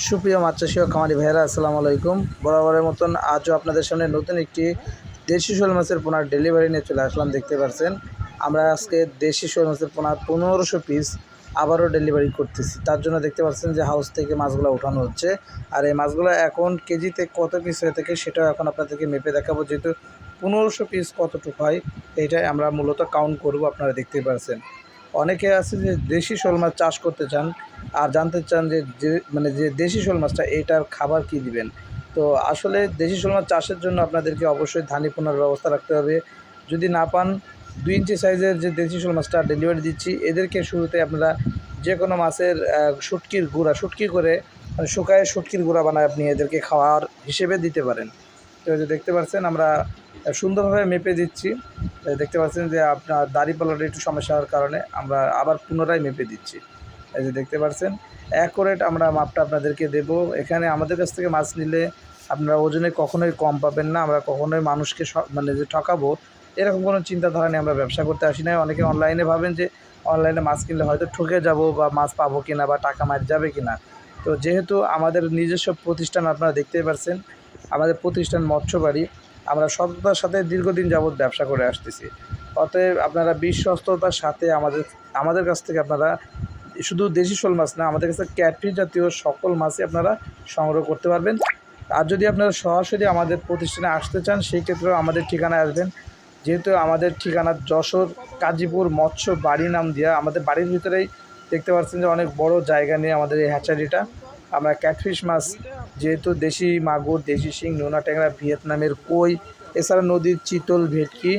সুপ্রিয় মাছ চাষি ও খামারি ভাইয়েরা, আসসালামু আলাইকুম। বরাবরের মতন আজও আপনাদের সামনে নতুন একটি দেশি শোল মাছের পোনার ডেলিভারি নিয়ে চলে আসলাম, দেখতে পাচ্ছেন আমরা আজকে দেশি শোল মাছের পোনার পনেরোশো পিস আবারও ডেলিভারি করতেছি। তার জন্য দেখতে পাচ্ছেন যে হাউস থেকে মাছগুলো ওঠানো হচ্ছে। আর এই মাছগুলো এখন কেজিতে কত পিস হয়ে থাকে সেটাও এখন আপনাদেরকে মেপে দেখাবো, যেহেতু পনেরোশো পিস কতটুকু হয় এটাই আমরা মূলত কাউন্ট করব, আপনারা দেখতেই পাচ্ছেন অনেকে আছে যে দেশি শোল মাছ চাষ করতে চান আর জানতে চান যে মানে যে দেশি শোল মাছটা এটার খাবার কি দিবেন? তো আসলে দেশি শোল মাছ চাষের জন্য আপনাদেরকে অবশ্যই ধানি পোনার ব্যবস্থা রাখতে হবে। যদি না পান, দুই ইঞ্চি সাইজের যে দেশি শোল মাছটা ডেলিভারি দিচ্ছি, এদেরকে শুরুতে আপনারা যে কোনো মাছের শুটকির গুঁড়া, শুটকি করে মানে শুকায় শুটকির গুঁড়া বানায় আপনি এদেরকে খাওয়ার হিসেবে দিতে পারেন। তো যে দেখতে পাচ্ছেন, আমরা সুন্দরভাবে মেপে দিচ্ছি। দেখতে পাচ্ছেন যে আপনার দাড়ি একটু সমস্যা হওয়ার কারণে আমরা আবার পুনরায় মেপে দিচ্ছি। এই যে দেখতে পাচ্ছেন অ্যাকোরেট আমরা মাপটা আপনাদেরকে দেব। এখানে আমাদের কাছ থেকে মাছ নিলে আপনারা ওজনে কখনোই কম পাবেন না, আমরা কখনোই মানুষকে মানে যে ঠকাবো, এরকম কোনো চিন্তাধারা নিয়ে আমরা ব্যবসা করতে আসি না অনেকে অনলাইনে ভাবেন যে অনলাইনে মাছ কিনলে হয়তো ঠকে যাব বা মাছ পাবো কিনা বা টাকা মার যাবে কিনা। তো যেহেতু আমাদের নিজস্ব প্রতিষ্ঠান আপনারা দেখতেই পাচ্ছেন আমাদের প্রতিষ্ঠান মৎস্যবাড়ি, আমরা সততার সাথে দীর্ঘদিন যাবৎ ব্যবসা করে আসতেছি। অতএব আপনারা বিশ্বস্ততার সাথে আমাদের আমাদের কাছ থেকে আপনারা শুধু দেশি শোল মাছ না, আমাদের কাছে ক্যাটফিশ জাতীয় সকল মাছই আপনারা সংগ্রহ করতে পারবেন। আর যদি আপনারা সরাসরি আমাদের প্রতিষ্ঠানে আসতে চান, সেই ক্ষেত্রেও আমাদের ঠিকানায় আসবেন। যেহেতু আমাদের ঠিকানা যশোর কাজীপুর মৎস্য বাড়ি নাম দেওয়া আমাদের বাড়ির ভিতরেই দেখতে পাচ্ছেন যে অনেক বড় জায়গা নিয়ে আমাদের এই হ্যাচারিটা আমরা ক্যাটফিশ মাছ, যেহেতু দেশি মাগুর, দেশি শিং, নোনা ট্যাংরা, ভিয়েতনামের কই, এছাড়া নদীর চিতল ভেটকি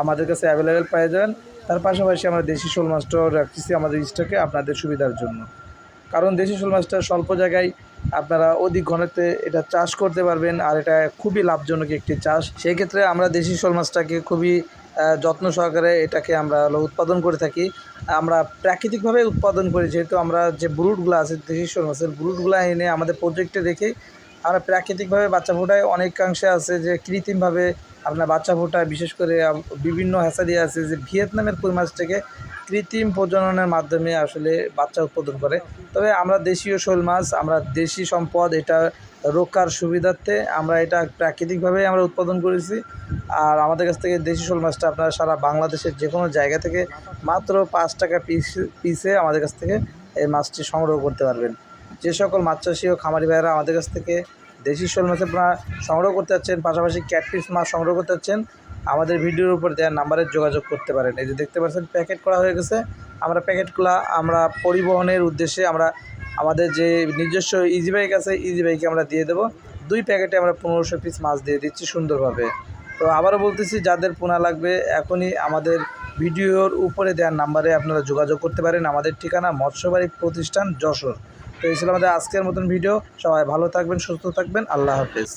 আমাদের কাছে অ্যাভেলেবেল পাওয়া যান। তার পাশাপাশি আমরা দেশি শোল মাছটাও রাখতেছি আমাদের স্টকে আপনাদের সুবিধার জন্য। কারণ দেশি শোল মাছটা স্বল্প জায়গায় আপনারা অধিক ঘনত্বে এটা চাষ করতে পারবেন, আর এটা খুবই লাভজনক একটি চাষ। সেই ক্ষেত্রে আমরা দেশি শোল মাছটাকে খুবই যত্ন সহকারে এটাকে আমরা হলো উৎপাদন করে থাকি। আমরা প্রাকৃতিকভাবে উৎপাদন করি, যেহেতু আমরা যে ব্রুটগুলো আছে, দেশি মাছের ব্রুটগুলো এনে আমাদের প্রজেক্টে রেখে আমরা প্রাকৃতিকভাবে বাচ্চা ফোটায় অনেকাংশে আছে যে কৃত্রিমভাবে আপনার বাচ্চা ফোটায় বিশেষ করে বিভিন্ন হ্যাসারি আছে যে ভিয়েতনামের কই মাছটাকে কৃত্রিম প্রজননের মাধ্যমে আসলে বাচ্চা উৎপাদন করে। তবে আমরা দেশীয় শোল মাছ, আমরা দেশি সম্পদ, এটা রক্ষার সুবিধার্থে আমরা এটা প্রাকৃতিকভাবে আমরা উৎপাদন করেছি। আর আমাদের কাছ থেকে দেশি শোল মাছটা আপনারা সারা বাংলাদেশের যে কোনো জায়গা থেকে মাত্র পাঁচ টাকা পিস, পিসে আমাদের কাছ থেকে এই মাছটি সংগ্রহ করতে পারবেন। যে সকল মাছ চাষি ও খামারি ভাইয়েরা আমাদের কাছ থেকে দেশি শোল মাছ আপনারা সংগ্রহ করতে চাচ্ছেন পাশাপাশি ক্যাটফিস মাছ সংগ্রহ করতে চাচ্ছেন আমাদের ভিডিওর উপর দেওয়ার নাম্বারে যোগাযোগ করতে পারেন। এই যে দেখতে পাচ্ছেন, প্যাকেট করা হয়ে গেছে। আমরা প্যাকেটগুলো আমরা পরিবহনের উদ্দেশ্যে আমরা আমাদের যে নিজস্ব ইজি বাইক আছে ইজি বাইকে আমরা দিয়ে দেবো। দুই প্যাকেটে আমরা পনেরোশো পিস মাছ দিয়ে দিচ্ছি সুন্দরভাবে। তো আবারও বলতেছি, যাদের পোনা লাগবে, এখনই আমাদের ভিডিওর উপরে দেওয়ার নাম্বারে আপনারা যোগাযোগ করতে পারেন। আমাদের ঠিকানা মৎস্যবাড়ি প্রতিষ্ঠান যশোর। তো এই ছিল আমাদের আজকের মতন ভিডিও। সবাই ভালো থাকবেন, সুস্থ থাকবেন। আল্লাহ হাফেজ।